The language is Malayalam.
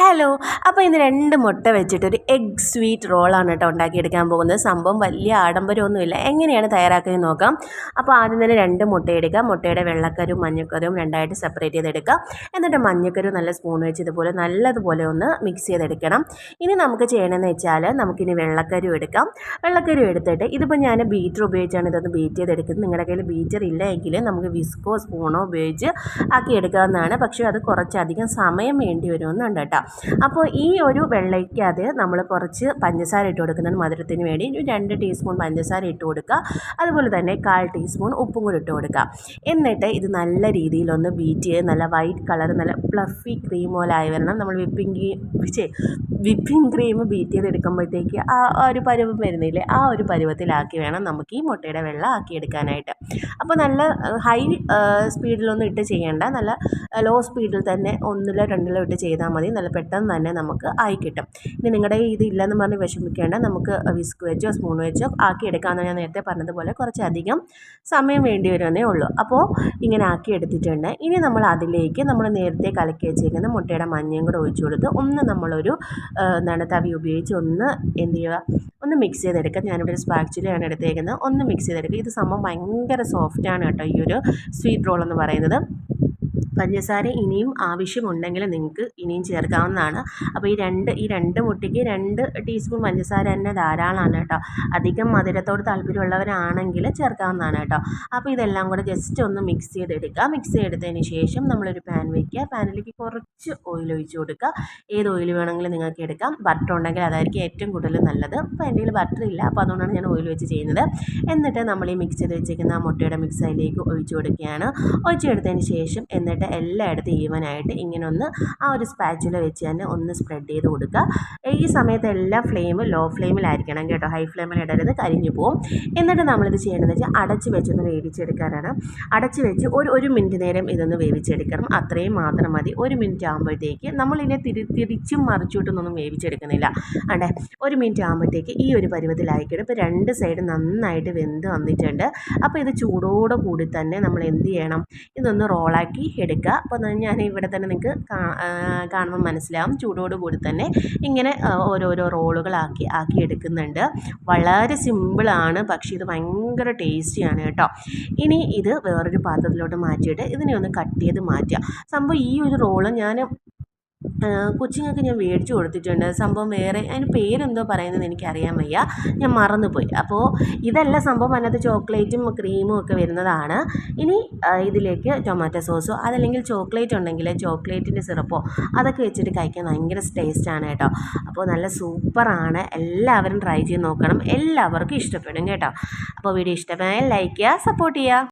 ഹലോ അപ്പോൾ ഇന്ന് രണ്ട് മുട്ട വെച്ചിട്ട് ഒരു എഗ് സ്വീറ്റ് റോളാണ് കേട്ടോ ഉണ്ടാക്കിയെടുക്കാൻ പോകുന്നത്. സംഭവം വലിയ ആഡംബരമൊന്നുമില്ല. എങ്ങനെയാണ് തയ്യാറാക്കുന്നത് നോക്കാം. അപ്പോൾ ആദ്യം തന്നെ രണ്ട് മുട്ട എടുക്കുക മുട്ടയുടെ വെള്ളക്കരും മഞ്ഞക്കരും രണ്ടായിട്ട് സെപ്പറേറ്റ് ചെയ്തെടുക്കുക എന്നിട്ട് മഞ്ഞക്കരും നല്ല സ്പൂൺ വെച്ച് ഇതുപോലെ നല്ലതുപോലെ ഒന്ന് മിക്സ് ചെയ്തെടുക്കണം. ഇനി നമുക്ക് ചെയ്യണമെന്ന് വെച്ചാൽ നമുക്കിനി വെള്ളക്കരും എടുക്കാം. വെള്ളക്കരും എടുത്തിട്ട് ഇതിപ്പോൾ ഞാൻ ബീറ്റർ ഉപയോഗിച്ചാണ് ഇതൊന്ന് ബീറ്റ് ചെയ്തെടുക്കുന്നത്. നിങ്ങളുടെ കയ്യിൽ ബീറ്റർ ഇല്ല എങ്കിൽ നമുക്ക് വിസ്കോ സ്പൂണോ ഉപയോഗിച്ച് ആക്കി എടുക്കാവുന്നതാണ്. പക്ഷേ അത് കുറച്ചധികം സമയം വേണ്ടി വരുമെന്നുണ്ട് കേട്ടോ. അപ്പോൾ ഈ ഒരു വെള്ളയ്ക്ക് അത് നമ്മൾ കുറച്ച് പഞ്ചസാര ഇട്ട് കൊടുക്കുന്നത് മധുരത്തിന് വേണ്ടി. ഒരു രണ്ട് ടീസ്പൂൺ പഞ്ചസാര ഇട്ട് കൊടുക്കുക. അതുപോലെ തന്നെ കാൽ ടീസ്പൂൺ ഉപ്പും കൂടി ഇട്ട് കൊടുക്കുക. എന്നിട്ട് ഇത് നല്ല രീതിയിലൊന്ന് ബീറ്റ് ചെയ്ത് നല്ല വൈറ്റ് കളർ നല്ല ഫ്ലഫി ക്രീം പോലെ ആയി വരണം. നമ്മൾ whipping cream whipping cream beat ചെയ്ത് ചെയ്തെടുക്കുമ്പോഴത്തേക്ക് ആ ഒരു പരുവം വരുന്നില്ലേ ആ ഒരു പരുവത്തിലാക്കി വേണം നമുക്ക് ഈ മുട്ടയുടെ വെള്ളം ആക്കിയെടുക്കാനായിട്ട് അപ്പോൾ നല്ല ഹൈ സ്പീഡിലൊന്നും ഇട്ട് ചെയ്യേണ്ട. നല്ല ലോ സ്പീഡിൽ തന്നെ ഒന്നിലോ രണ്ടിലോ ഇട്ട് ചെയ്താൽ മതി. നല്ല പെട്ടെന്ന് തന്നെ നമുക്ക് ആയി കിട്ടും. ഇനി നിങ്ങളുടെ ഇത് ഇല്ലെന്ന് പറഞ്ഞ് വിഷമിക്കേണ്ട നമുക്ക് വിസ്ക് വെച്ചോ സ്പൂൺ വെച്ചോ ആക്കി എടുക്കാമെന്ന് ഞാൻ നേരത്തെ പറഞ്ഞതുപോലെ കുറച്ചധികം സമയം വേണ്ടി വരുമെന്നേ ഉള്ളൂ. അപ്പോൾ ഇങ്ങനെ ആക്കി എടുത്തിട്ടുണ്ട്. ഇനി നമ്മൾ അതിലേക്ക് നമ്മൾ നേരത്തെ കലക്കി വെച്ചിരിക്കുന്ന മുട്ടയുടെ മഞ്ഞയും കൂടെ ഒഴിച്ചു കൊടുത്ത് ഒന്ന് നമ്മളൊരു എന്താണ് തവി ഉപയോഗിച്ച് ഒന്ന് എന്ത് ചെയ്യുക? ഒന്ന് മിക്സ് ചെയ്തെടുക്കുക. ഞാനിവിടെ ഒരു സ്പാക്ചുലയാണ് എടുത്തേക്കുന്നത്. ഒന്ന് മിക്സ് ചെയ്തെടുക്കുക. ഇത് സംഭവം ഭയങ്കര സോഫ്റ്റാണ് കേട്ടോ ഈ ഒരു സ്വീറ്റ് റോൾ എന്ന് പറയുന്നത്. പഞ്ചസാര ഇനിയും ആവശ്യമുണ്ടെങ്കിൽ നിങ്ങൾക്ക് ഇനിയും ചേർക്കാവുന്നതാണ്. അപ്പോൾ ഈ രണ്ട് ഈ രണ്ട് മുട്ടയ്ക്ക് രണ്ട് ടീസ്പൂൺ പഞ്ചസാര തന്നെ ധാരാളമാണ് കേട്ടോ. അധികം മധുരത്തോട് താല്പര്യമുള്ളവരാണെങ്കിൽ ചേർക്കാവുന്നതാണ് കേട്ടോ. അപ്പോൾ ഇതെല്ലാം കൂടെ ജസ്റ്റ് ഒന്ന് മിക്സ് ചെയ്തെടുക്കുക. മിക്സ് ചെയ്തെടുത്തതിന് ശേഷം നമ്മളൊരു പാൻ വയ്ക്കുക പാനിലേക്ക് കുറച്ച് ഓയിൽ ഒഴിച്ച് കൊടുക്കുക. ഏത് ഓയിൽ വേണമെങ്കിലും നിങ്ങൾക്ക് എടുക്കാം. ബട്ടർ ഉണ്ടെങ്കിൽ അതായിരിക്കും ഏറ്റവും കൂടുതൽ നല്ലത്. അപ്പോൾ എന്റെ കയ്യിൽ ബട്ടർ ഇല്ല. അപ്പോൾ അതുകൊണ്ടാണ് ഞാൻ ഓയിൽ വെച്ച് ചെയ്യുന്നത്. എന്നിട്ട് നമ്മൾ ഈ മിക്സ് ചെയ്ത് വെച്ചിരിക്കുന്ന ആ മുട്ടയുടെ മിക്സ് അതിലേക്ക് ഒഴിച്ചു കൊടുക്കുകയാണ്. ഒഴിച്ചെടുത്തതിന് ശേഷം എന്നിട്ട് എല്ലായിടത്തും ഈവനായിട്ട് ഇങ്ങനെ ഒന്ന് ആ ഒരു സ്പാച്ചുല വെച്ച് തന്നെ ഒന്ന് സ്പ്രെഡ് ചെയ്ത് കൊടുക്കുക. ഈ സമയത്ത് എല്ലാ ഫ്ലെയിം ലോ ഫ്ലെയിമിലായിരിക്കണം കേട്ടോ. ഹൈ ഫ്ലെയിമിൽ ഇടരുത് കരിഞ്ഞു പോകും എന്നിട്ട് നമ്മളിത് ചെയ്യേണ്ടതെന്ന് വെച്ചാൽ അടച്ച് വെച്ചൊന്ന് വേവിച്ചെടുക്കാനാണ്. അടച്ച് വെച്ച് ഒരു ഒരു മിനിറ്റ് നേരം ഇതൊന്ന് വേവിച്ചെടുക്കണം. അത്രയും മാത്രം മതി. ഒരു മിനിറ്റ് ആകുമ്പോഴത്തേക്ക് നമ്മളിതിനെ തിരി തിരിച്ചും മറിച്ചിട്ടൊന്നും വേവിച്ചെടുക്കുന്നില്ല. അതെ ഒരു മിനിറ്റ് ആകുമ്പോഴത്തേക്ക് ഈ ഒരു പരുവത്തിലായിക്കണം ഇപ്പോൾ രണ്ട് സൈഡ് നന്നായിട്ട് വെന്ത് വന്നിട്ടുണ്ട്. അപ്പോൾ ഇത് ചൂടോടെ കൂടി തന്നെ നമ്മൾ എന്ത് ചെയ്യണം? ഇതൊന്ന് റോളാക്കി എടുക്കുക അപ്പോൾ ഞാൻ ഇവിടെ തന്നെ നിങ്ങൾക്ക് കാണുമ്പോൾ മനസ്സിലാവും. ചൂടോട് കൂടി തന്നെ ഇങ്ങനെ ഓരോരോ റോളുകളാക്കി ആക്കി എടുക്കുന്നുണ്ട്. വളരെ സിമ്പിളാണ് പക്ഷേ ഇത് ഭയങ്കര ടേസ്റ്റിയാണ് കേട്ടോ. ഇനി ഇത് വേറൊരു പാത്രത്തിലോട്ട് മാറ്റിയിട്ട് ഇതിനെ ഒന്ന് കട്ട് ചെയ്ത് മാറ്റുക. സംഭവം ഈ ഒരു റോൾ ഞാൻ കൊച്ചിങ്ങൾക്ക് ഞാൻ മേടിച്ച് കൊടുത്തിട്ടുണ്ട്. സംഭവം വേറെ അതിന് പേരെന്തോ പറയുന്നത് എനിക്കറിയാൻ വയ്യ. ഞാൻ മറന്നുപോയി. അപ്പോൾ ഇതല്ല സംഭവം. അതിനകത്ത് ചോക്ലേറ്റും ക്രീമും ഒക്കെ വരുന്നതാണ്. ഇനി ഇതിലേക്ക് ടൊമാറ്റോ സോസോ അതല്ലെങ്കിൽ ചോക്ലേറ്റ് ഉണ്ടെങ്കിൽ ചോക്ലേറ്റിന്റെ സിറപ്പോ അതൊക്കെ വെച്ചിട്ട് കഴിക്കാൻ ഭയങ്കര ടേസ്റ്റാണ് കേട്ടോ. അപ്പോൾ നല്ല സൂപ്പറാണ്. എല്ലാവരും ട്രൈ ചെയ്ത് നോക്കണം. എല്ലാവർക്കും ഇഷ്ടപ്പെടും കേട്ടോ. അപ്പോൾ വീഡിയോ ഇഷ്ടമായാൽ ലൈക്ക് ചെയ്യുക സപ്പോർട്ട് ചെയ്യുക.